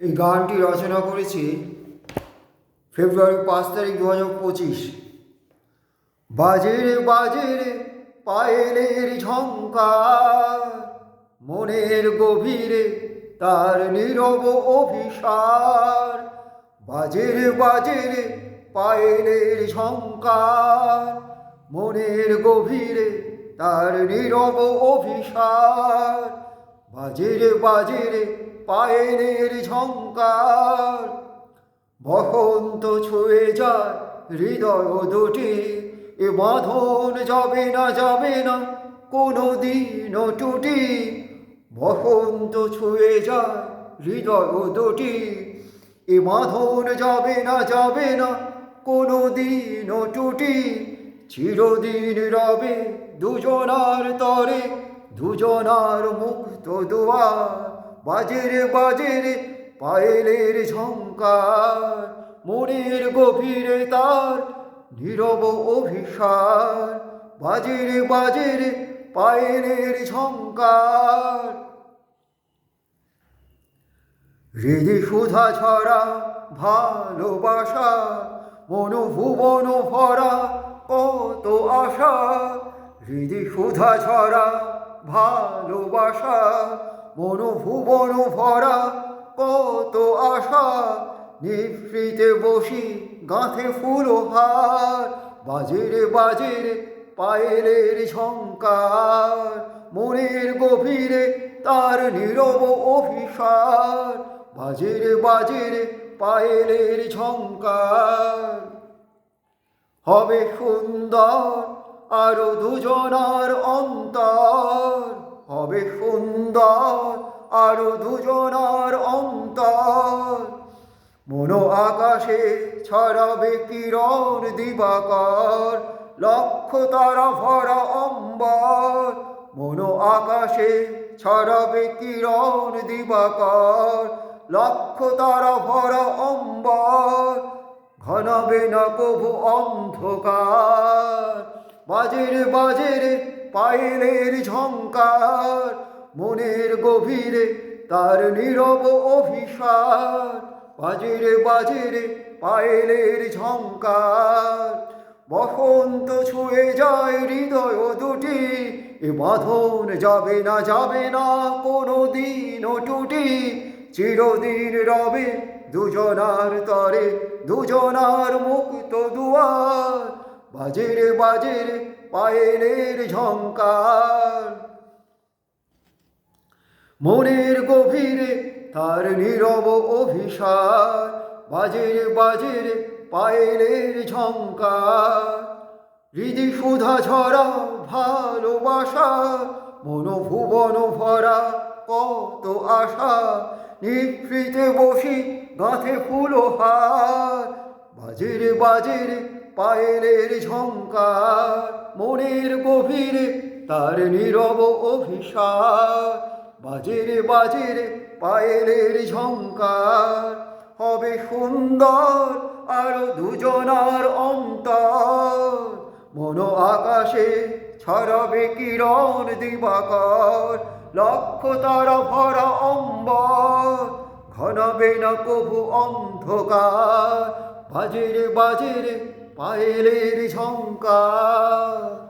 এই গানটি রচনা করেছি ফেব্রুয়ারি পাঁচ তারিখ দু হাজার পঁচিশ। বাজে রে বাজে রে পায়েলের ঝঙ্কার, মনের গভীরে তার নীরব অভিসার। বাজে রে বাজে রে পায়েলের ঝঙ্কার, মনের গভীরে তার নীরব অভিসার। বাজে রে বাজে রে পায়েলের ঝঙ্কার বসন্ত ছুঁয়ে যায় হৃদয় দুটি, এ বাঁধন যাবে না যাবে না, কোনো দিন টুটি। বসন্ত ছুঁয়ে যায় হৃদয় দুটি, এ বাঁধন যাবে না যাবে না, কোনো দিন টুটি। চিরদিন রবে দুজনার তরে, দুজনার মুক্ত দুয়ার। বাজেরে বাজেরে পায়েলের ঝঙ্কার মনের গভীরে তার নীরব অভিসার, বাজেরে বাজেরে পায়েলের ঝঙ্কার হৃদি সুধা ছড়া ভালোবাসা, মনোভুবন ভরা কত আশা হৃদি সুধা ছড়া ভালোবাসা মনোভুবন ভরা কত আশা। নিভৃতে বসি গাঁথে ফুল হার, বাজেরে বাজেরে পায়েলের ঝঙ্কার মনের গভীরে তার নীরব অভিসার, বাজেরে বাজেরে পায়েলের ঝঙ্কার হবে সুন্দর আরও দুজনার অন্তর হবে সুন্দর আরও দুজনার অন্তর। মন আকাশে ছড়াবে কিরণ দিবাকর, লক্ষ তারা ভরা অম্বর। মন আকাশে ছড়াবে কিরণ দিবাকর, লক্ষ তারা ভরা অম্বর। ঘনাবে না কভু অন্ধকার। বাজেরে বাজেরে পায়েলের ঝঙ্কার মনের গভীরে তার নীরব অভিসার, বাজেরে বাজেরে পায়েলের ঝঙ্কার বসন্ত ছুঁয়ে যায় হৃদয় দুটি, এ বাঁধন যাবে না যাবে না, কোনো দিন টুটি। চিরদিন রবে দুজনার তরে, দুজনার মুক্ত দুয়ার। বাজেরে বাজেরে পায়েলের ঝঙ্কার মনের গভীরে তার নীরব অভিসার, বাজেরে বাজেরে পায়েলের ঝঙ্কার হৃদি সুধা ঝরা ভালোবাসা, মনোভুবন ভরা কত আশা, নিভৃতে বসি গাঁথে ফুল হার। বাজের বাজেরে পায়েলের ঝঙ্কার মনের গভীরে, তার নীরব অভিসার বাজেরে বাজেরে পায়েলের ঝঙ্কার হবে সুন্দর আরও দুজনার অন্তর। মন আকাশে ছড়াবে কিরণ দিবাকর, লক্ষ তারা ভরা অম্বর। ঘনাবে না কভু অন্ধকার, বাজেরে বাজেরে পায়েলের ঝঙ্কার